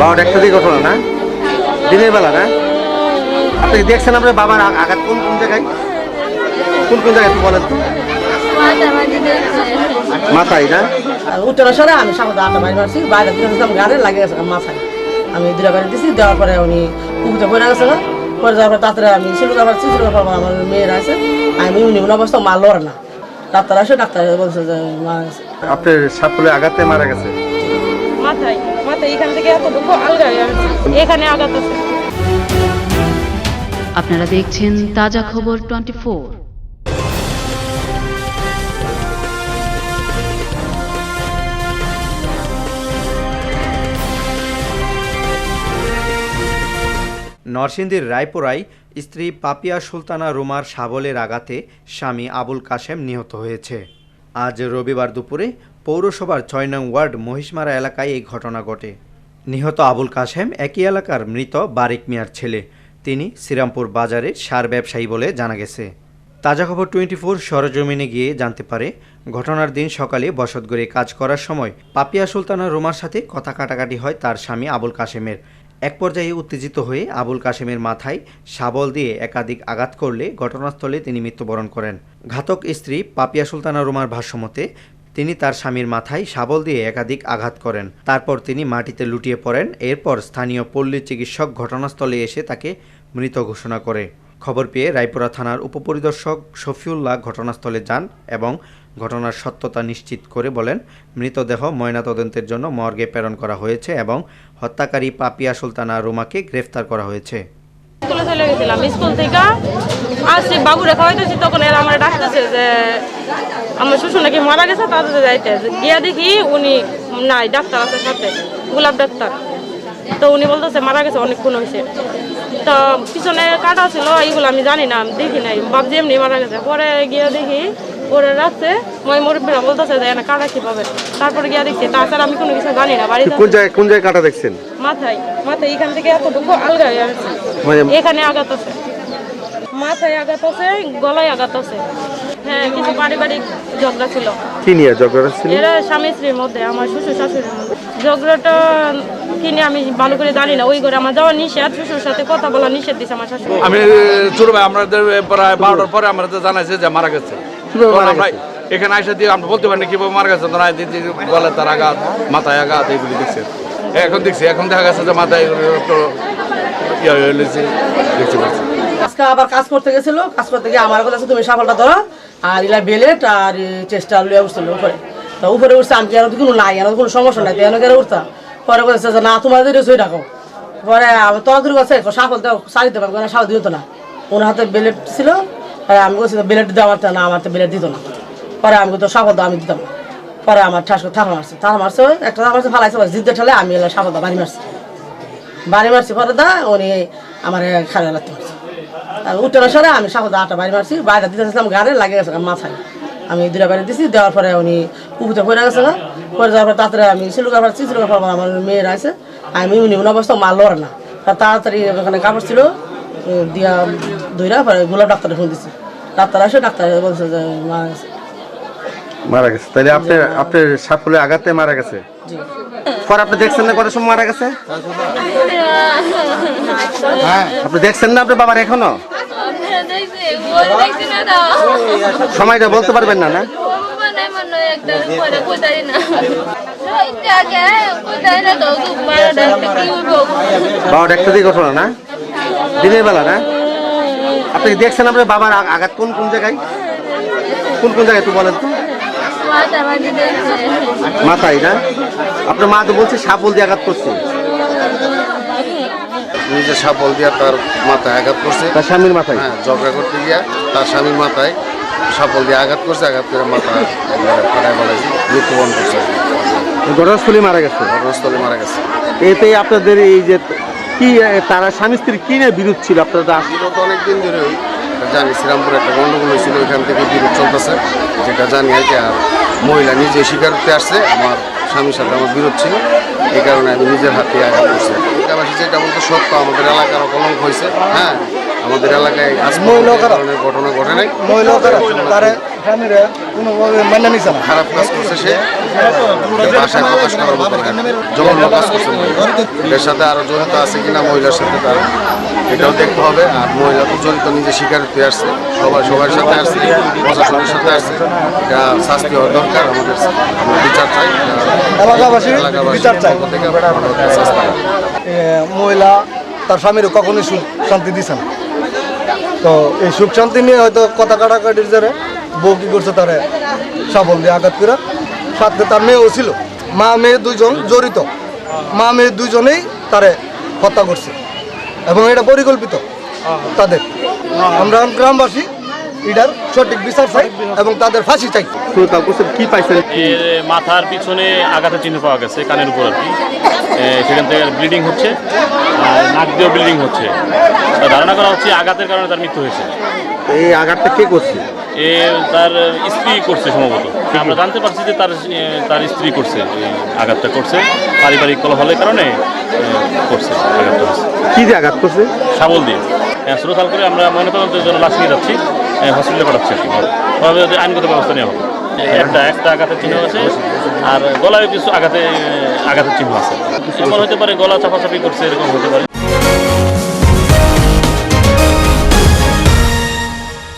বারোটা একটা দিকে ঘটনা না দিনের বেলা না? আপনি দেখছেন আপনার বাবার আঘাত? কোন কোন জায়গায়? কোন কোন জায়গায় একটু বলেন তো? মাথায় না? উত্তর সরে আমি সামনে আটা বাড়ি মারছি বাইরে গাড়ি লাগে গেছে মাথায়। আমি দুটা বাড়ি দিছি দেওয়ার পরে উনি পুকুরতে পড়ে গেছে পরে যাওয়ার পরে তাড়াতাড়ি আমি সিলুকা পাচ্ছি সিলুকা পাবো আমার মেয়ের আছে। আমি উনি উনি অবস্থা মা লড়ে না। ডাক্তার আসে ডাক্তার বলছে যে মা আপনার সাপলে আঘাতে মারা গেছে। মাথায়। মাথায় এখান থেকে এতটুকু আলগা হয়ে এখানে আঘাত আছে। আপনারা দেখছেন তাজা খবর টোয়েন্টি ফোর। নরসিংদীর রায়পুরায় স্ত্রী পাপিয়া সুলতানা রুমার শাবলের আঘাতে স্বামী আবুল কাশেম নিহত হয়েছে। আজ রবিবার দুপুরে পৌরসভার ছয় নং ওয়ার্ড মহিষমারা এলাকায় এই ঘটনা ঘটে। নিহত আবুল কাশেম একই এলাকার মৃত বারিক মিয়ার ছেলে। তিনি শ্রীরামপুর বাজারে সার ব্যবসায়ী বলে জানা গেছে। তাজা খবর টোয়েন্টি ফোর সরজমিনে গিয়ে জানতে পারে, ঘটনার দিন সকালে বসতগড়ে কাজ করার সময় পাপিয়া সুলতানা রুমার সাথে কথা কাটাকাটি হয় তার স্বামী আবুল কাশেমের এক পর্যায়ে উত্তেজিত হয়ে আবুল কাশেমের মাথায় শাবল দিয়ে একাধিক আঘাত করলে ঘটনাস্থলে তিনি মৃত্যুবরণ করেন। ঘাতক স্ত্রী পাপিয়া সুলতানা রুমার ভাষ্যমতে তিনি তার স্বামীর মাথায় শাবল দিয়ে একাধিক আঘাত করেন। তারপর তিনি মাটিতে লুটিয়ে পড়েন। এরপর স্থানীয় পল্লী চিকিৎসক ঘটনাস্থলে এসে তাকে মৃত ঘোষণা করে। খবর পেয়ে রায়পুরা থানার উপপরিদর্শক শফিউল্লাহ ঘটনাস্থলে যান এবং ঘটনার সত্যতা নিশ্চিত করে বলেন, মৃতদেহ ময়নাতদন্তের জন্য মর্গে প্রেরণ করা হয়েছে এবং হত্যাকারী পাপিয়া সুলতানা রুমাকে গ্রেফতার করা হয়েছে। আসছি বাবুরে খাওয়াইতেছি তখন এরা আমার ডাকতেছে যে আমার শ্বশুর নাকি মারা গেছে তাদের যাইতে। গিয়া দেখি উনি নাই ডাক্তার আছে সাথে গোলাপ ডাক্তার। তো উনি বলতেছে মারা গেছে অনেকক্ষণ হয়েছে তো পিছনে কাটা ছিল এইগুলো আমি জানি না দেখি নাই। ভাবছি এমনি মারা গেছে। পরে গিয়া দেখি পরে রাখছে মই মুরব্বীরা বলতেছে যে এনে কাটা কীভাবে? তারপরে গিয়া দেখছি তাছাড়া আমি কোনো কিছু জানি না বাড়িতে কোন জায়গায় কোন জায়গায় কাটা দেখছেন? মাথায় মাথায় এখান থেকে এতটুকু আলগা হয়ে আছে মানে এখানে আঘাত আছে। মাথায় আঘাত আছে গলায় আঘাত আছে। হ্যাঁ কিছু পারিবারিক ঝগড়া ছিল। কি নিয়ে ঝগড়া ছিল? এরা স্বামী স্ত্রীর মধ্যে আমার শ্বশুর শাশুড়ির মধ্যে। ঝগড়াটা কিনে আমি ভালো করে জানি না ওই ঘরে আমার যাওয়া নিষেধ শ্বশুর সাথে কথা বলা নিষেধ দিছে আমার শাশুড়ি। আমি ছোট ভাই আমাদের প্রায় বারোটার পরে আমাদের জানাইছে যে মারা গেছে? এখানে আইসা দিয়ে আমরা বলতে পারিনি কীভাবে মারা গেছে তোরা দিদি বলে তার আঘাত মাথায় আঘাত এইগুলি দেখছে। এখন দেখছি এখন দেখা গেছে যে মাথায় ইয়ে দেখতে পাচ্ছি। আজকে আবার কাজ করতে গেছিল, কাজ করতে গিয়ে আমার বলেছে তুমি সাফলটা ধরো। আর ইলা বেলেট আর চেষ্টা লুয়ে উঠছিল উপরে। তো উপরে উঠছে, আমি আর কোনো নাই, আর কোনো সমস্যা নাই তেন করে উঠতাম পরে বলেছে যে না, তোমাদের সই রাখো। পরে আমি তখন কাছে সাফল দাও সারি দেবো আমি সাফল দিত না। ওনার হাতে বেলেট ছিল আমি বলছি, বেলেট দিতে আমার না, আমার তো বেলেট দিত না। পরে আমি তো সাফল দাও, আমি দিতাম। পরে আমার ঠাস করে থাকা মারছে থাকা মারছে একটা থাকা মারছে, ফালাইছে জিদ্দে ঠালে আমি এলাম সাফল বাড়ি মারছি। বাড়ি মারছি, পরে দা উনি আমার খারাপ লাগতে আর উত্তর সরে আমি সাপদ আটা বাড়ি মারছি বাইরে দিতেছিলাম গাড়ি লাগে গেছে মাথায়। আমি দুটা বাড়ি দিছি দেওয়ার পরে উনি পুকুরতে পড়ে গেছে না। পরে যাওয়ার পরে তাড়াতাড়ি আমি সিলুকা পাচ্ছি সিলুকা পাবো আমার মেয়ের আছে। আমি উনি উনি অবস্থা মা লড়ে না। তাড়াতাড়ি ওখানে কাপড় ছিল দিয়া ধইরা পরে গোলাপ ডাক্তারে ফোন দিছি। ডাক্তার আসে ডাক্তার বলছে যে মা মারা গেছে। তাহলে আপনার আপনার সাপলে আঘাতে মারা গেছে? জি। পর আপনি দেখছেন না কত সময় মারা গেছে? হ্যাঁ আপনি দেখছেন না আপনার বাবার এখনও? সময়টা বলতে পারবেন না না? একটা না দিনের বেলা, না? আপনি দেখছেন আপনার বাবার আঘাত? কোন কোন জায়গায়? কোন কোন জায়গায় একটু বলেন তো। মাথায়, না? আপনার মা তো বলছে সাপল দিয়ে আঘাত করছে। নিজে সাপল দিয়া তার মাথায় আঘাত করছে। তার স্বামীর মাথায়? হ্যাঁ ঝগড়া করতে গিয়া তার স্বামীর মাথায় সাপল দিয়ে আঘাত করছে আঘাত করে মাথা ফাটায় বলেছে মৃত্যুবরণ করছে। ঘটনাস্থলে মারা গেছে? ঘটনাস্থলে মারা গেছে। এতে আপনাদের এই যে কি তারা স্বামী স্ত্রী কি নিয়ে বিরোধ ছিল আপনারা তো আস- বিগত অনেক দিন ধরে জানি শ্রীরামপুরে একটা গন্ডগোল হয়েছিল ওইখান থেকে বিরোধ চলতেছে যেটা জানি আর কি আর মহিলা নিজে স্বীকার করতে আসছে আমার স্বামীর সাথে আমার বিরোধ ছিল এই কারণে আমি নিজের হাতে আঘাত করছি। এলাকাবাসী যেটা বলতে সত্য আমাদের এলাকার কলঙ্ক হয়েছে। হ্যাঁ আমাদের এলাকায় ধরনের ঘটনা ঘটে নাই। খারাপ। কাজ করছে সে। ভাষায় প্রকাশ করার মতো জঘন্য কাজ করছে এর সাথে আরও জড়িত আছে কিনা মহিলার সাথে তার এটাও দেখতে হবে। আর মহিলা তো জড়িত নিজে স্বীকারোক্তি আসছে। সবাই সবার সাথে আসছে প্রশাসনের সাথে আসছে। এটা শাস্তি হওয়া দরকার আমাদের বিচার চাই। এলাকাবাসী বিচার চাই। মহিলা তার স্বামীর কখনোই সুখ শান্তি দিছে না। তো এই সুখ শান্তি নিয়ে হয়তো কথা কাটাকাটির জেরে বউ কি করছে তারে সাবল দিয়ে আঘাত করে সাথে তার মেয়েও ছিল। মা মেয়ে দুইজন জড়িত। মা মেয়ে দুইজনেই তারে হত্যা করছে। এবং এটা পরিকল্পিত তাদের। আমরা গ্রামবাসী এটার সঠিক বিচার চাই এবং তাদের ফাঁসি চাই। কি পাইছেন? মাথার পিছনে আঘাতের চিহ্ন পাওয়া গেছে কানের উপর আর কি। সেখান থেকে ব্লিডিং হচ্ছে আর নাক দিয়েও ব্লিডিং হচ্ছে। ধারণা করা হচ্ছে আঘাতের কারণে তার মৃত্যু হয়েছে। এই আঘাতটা কে করছে? এ তার স্ত্রী করছে সম্ভবত। আমরা জানতে পারছি যে তার তার স্ত্রী করছে এই আঘাতটা করছে। পারিবারিক কলহলের কারণে করছে আঘাতটা কি দিয়ে আঘাত করছে? শাবল দিয়ে। হ্যাঁ শ্রোতাল করে আমরা ময়নাতদন্তের জন্য লাশ নিয়ে যাচ্ছি। হসপিটালে পাঠাচ্ছি আর কি। তবে ওদের আইনগত ব্যবস্থা নেওয়া হবে। একটা একটা আঘাতের চিহ্ন আছে, আর গলায় কিছু আঘাতে, আঘাতের চিহ্ন আছে। এমন হতে পারে, গলা চাপাচাপি করছে, এরকম হতে পারে।